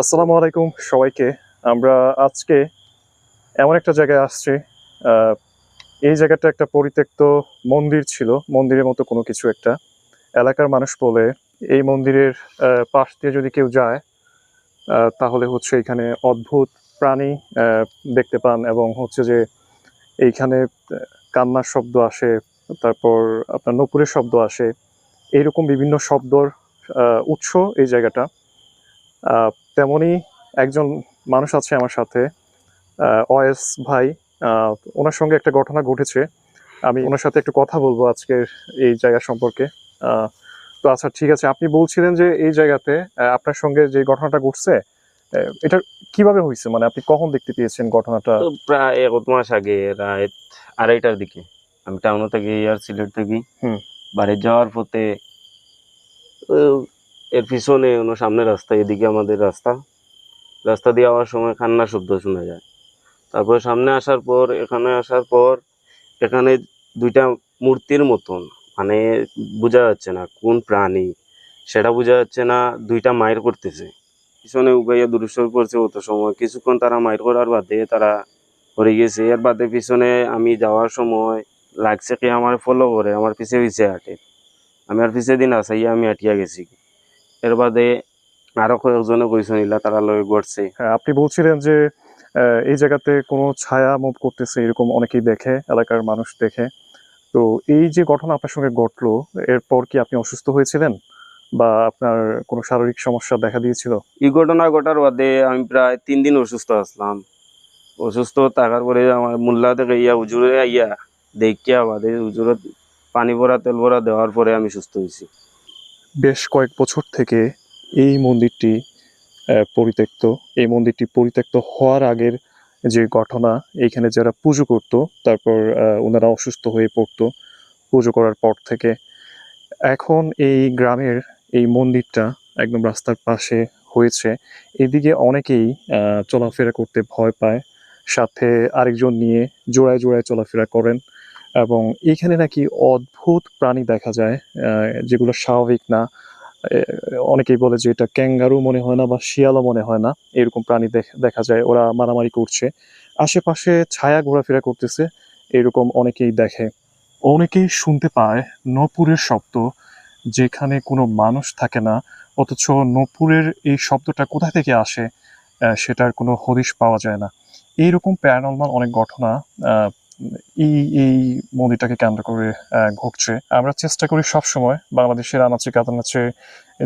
আসসালামু আলাইকুম সবাইকে। আমরা আজকে এমন একটা জায়গায় আসছি এই জায়গাটা একটা পরিত্যক্ত মন্দির ছিল, মন্দিরের মতো কোনো কিছু একটা। এলাকার মানুষ বলে এই মন্দিরের পাশ দিয়ে যদি কেউ যায় তাহলে হচ্ছে এখানে অদ্ভুত প্রাণী দেখতে পান এবং হচ্ছে যে এইখানে কান্নার শব্দ আসে, তারপর আপনার নপুরের শব্দ আসে। এইরকম বিভিন্ন শব্দর উৎস এই জায়গাটা। আহ, তেমনি একজন মানুষ আছে আমার সাথে অয়েস ভাই। ওনার সঙ্গে একটা ঘটনা ঘটেছে। আমি ওনার সাথে একটু কথা বলব আজকের এই জায়গা সম্পর্কে। তো আচ্ছা ঠিক আছে। আপনি বলছিলেন যে এই জায়গাতে আপনার সঙ্গে যে ঘটনাটা ঘটছে এটা কীভাবে হয়েছে? মানে আপনি কখন দেখতে পেয়েছেন ঘটনাটা? প্রায় এক মাস আগে রাত আড়াইটার দিকে। আমি টাউন থেকে ইয়ার সিলেট থেকে বাড়ি যাওয়ার পথে এর পিছনে ওনো সামনে রাস্তা, এদিকে আমাদের রাস্তা। রাস্তা দিয়ে যাওয়ার সময় কান্নার শব্দ শোনা যায়। তারপর সামনে আসার পর, এখানে আসার পর, এখানে দুইটা মূর্তির মতন মানে বোঝা যাচ্ছে না কোন প্রাণী। সেটা বোঝা যাচ্ছে না দুইটা মায়ের করতেছে। পিছনে উগাইয়া দূরস্বর করছে অত সময়। কিছুক্ষণ তারা মায়ের করার বাদে তারা পড়ে গেছে। এর বাদে পিছনে আমি যাওয়ার সময় লাগছে কি আমার ফলো করে আমার পিছে পিছে হাঁটে। আমি আর পিছে দিন আসাইয়া আমি হাঁটিয়া গেছি। এর বাদে আরও কয়েকজনে কইছে নিলা তারা লয়ে গড়ছে। হ্যাঁ, আপনি বলছিলেন যে এই জায়গাতে কোনো ছায়া মুভ করতেছে এরকম অনেকেই দেখে এলাকার মানুষ দেখে। তো এই যে ঘটনা আপনার সঙ্গে ঘটলো এরপর কি আপনি অসুস্থ হয়েছিলেন? বা আপনার কোনো শারীরিক সমস্যা দেখা দিয়েছিল? এই ঘটনা ঘটার বাদে আমি প্রায় তিন দিন অসুস্থ আসলাম। অসুস্থ থাকার পরে আমার মোল্লা থেকে ইয়া উজুরে ইয়া দেখিয়া বাদে উজুরত পানি ভরা তেল ভরা দেওয়ার পরে আমি সুস্থ হয়েছি। বেশ কয়েক বছর থেকে এই মন্দিরটি পরিত্যক্ত। এই মন্দিরটি পরিত্যক্ত হওয়ার আগের যে ঘটনা, এইখানে যারা পুজো করতো, তারপর ওনারা অসুস্থ হয়ে পড়তো পুজো করার পর থেকে। এখন এই গ্রামের এই মন্দিরটা একদম রাস্তার পাশে হয়েছে। এদিকে অনেকেই চলাফেরা করতে ভয় পায়। সাথে আরেকজন নিয়ে জোড়ায় জোড়ায় চলাফেরা করেন। এবং এখানে নাকি অদ্ভুত প্রাণী দেখা যায় যেগুলো স্বাভাবিক না। অনেকেই বলে যে এটা ক্যাঙ্গারু মনে হয় না বা শিয়ালও মনে হয় না, এরকম প্রাণী দেখ- যায়, ওরা মারামারি করছে। আশেপাশে ছায়া ঘোরাফেরা করতেছে, এরকম অনেকেই দেখে। অনেকেই শুনতে পায় নপুরের শব্দ, যেখানে কোনো মানুষ থাকে না, অথচ নপুরের এই শব্দটা কোথা থেকে আসে সেটার কোনো হদিশ পাওয়া যায় না। এইরকম প্যারানর্মাল অনেক ঘটনা এই এই মন্দিরটাকে কেন্দ্র করে ঘটছে আমরা চেষ্টা করি সব সময় বাংলাদেশের আনাচে কাতানাচে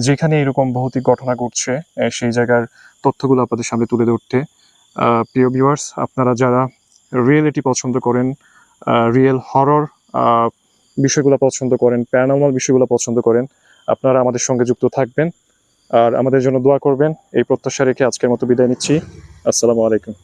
যেখানে এরকম ভৌতিক ঘটনা ঘটছে সেই জায়গার তথ্যগুলো আপনাদের সামনে তুলে ধরতে। প্রিয় ভিউয়ার্স আপনারা যারা রিয়েলিটি পছন্দ করেন রিয়েল হরর বিষয়গুলো পছন্দ করেন প্যারানর্মাল বিষয়গুলো পছন্দ করেন, আপনারা আমাদের সঙ্গে যুক্ত থাকবেন। আর আমাদের জন্য দোয়া করবেন। এই প্রত্যাশা রেখে আজকের মতো বিদায় নিচ্ছি। আসসালামু আলাইকুম।